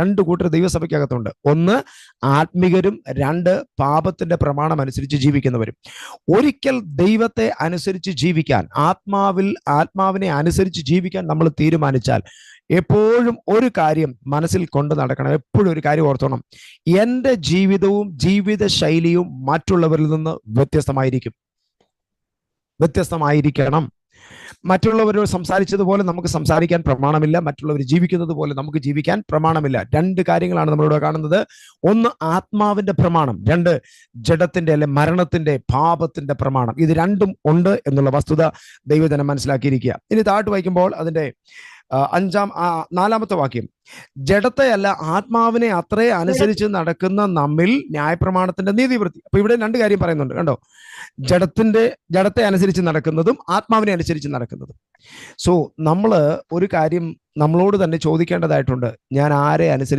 രണ്ട് കൂട്ടർ ദൈവസഭയ്ക്കകത്തുണ്ട്. ഒന്ന് ആത്മികരും രണ്ട് പാപത്തിന്റെ പ്രമാണം അനുസരിച്ച് ജീവിക്കുന്നവരും. ഒരിക്കൽ ദൈവത്തെ അനുസരിച്ച് ജീവിക്കാൻ ആത്മാവിൽ ആത്മാവിനെ അനുസരിച്ച് ജീവിക്കാൻ നമ്മൾ തീരുമാനിച്ചാൽ എപ്പോഴും ഒരു കാര്യം മനസ്സിൽ കൊണ്ട് നടക്കണം. എപ്പോഴും ഒരു കാര്യം ഓർത്തോണം. എന്റെ ജീവിതവും ജീവിത ശൈലിയും മറ്റുള്ളവരിൽ നിന്ന് വ്യത്യസ്തമായിരിക്കും. വ്യത്യസ്തമായിരിക്കണം. മറ്റുള്ളവരോട് സംസാരിച്ചതുപോലെ നമുക്ക് സംസാരിക്കാൻ പ്രമാണമില്ല മറ്റുള്ളവർ ജീവിക്കുന്നത് പോലെ നമുക്ക് ജീവിക്കാൻ പ്രമാണമില്ല. രണ്ട് കാര്യങ്ങളാണ് നമ്മളിവിടെ കാണുന്നത്. ഒന്ന് ആത്മാവിന്റെ പ്രമാണം. രണ്ട് ജഡത്തിന്റെ അല്ലെ മരണത്തിന്റെ പാപത്തിന്റെ പ്രമാണം. ഇത് രണ്ടും ഉണ്ട് എന്നുള്ള വസ്തുത ദൈവജനം മനസ്സിലാക്കിയിരിക്കുക. ഇനി താഴ്ത്തു വായിക്കുമ്പോൾ അതിന്റെ അഞ്ചാം നാലാമത്തെ വാക്യം. ജഡത്തെയല്ല ആത്മാവിനെ അത്രേ അനുസരിച്ച് നടക്കുന്ന നമ്മിൽ ന്യായപ്രമാണത്തിന്റെ നീതിവൃത്തി. അപ്പൊ ഇവിടെ രണ്ട് കാര്യം പറയുന്നുണ്ട്. കണ്ടോ? ജഡത്തിന്റെ ജഡത്തെ അനുസരിച്ച് നടക്കുന്നതും ആത്മാവിനെ അനുസരിച്ച് നടക്കുന്നതും. സോ നമ്മൾ ഒരു കാര്യം നമ്മളോട് തന്നെ ചോദിക്കേണ്ടതായിട്ടുണ്ട്. ഞാൻ ആരെ അനുസരിച്ച്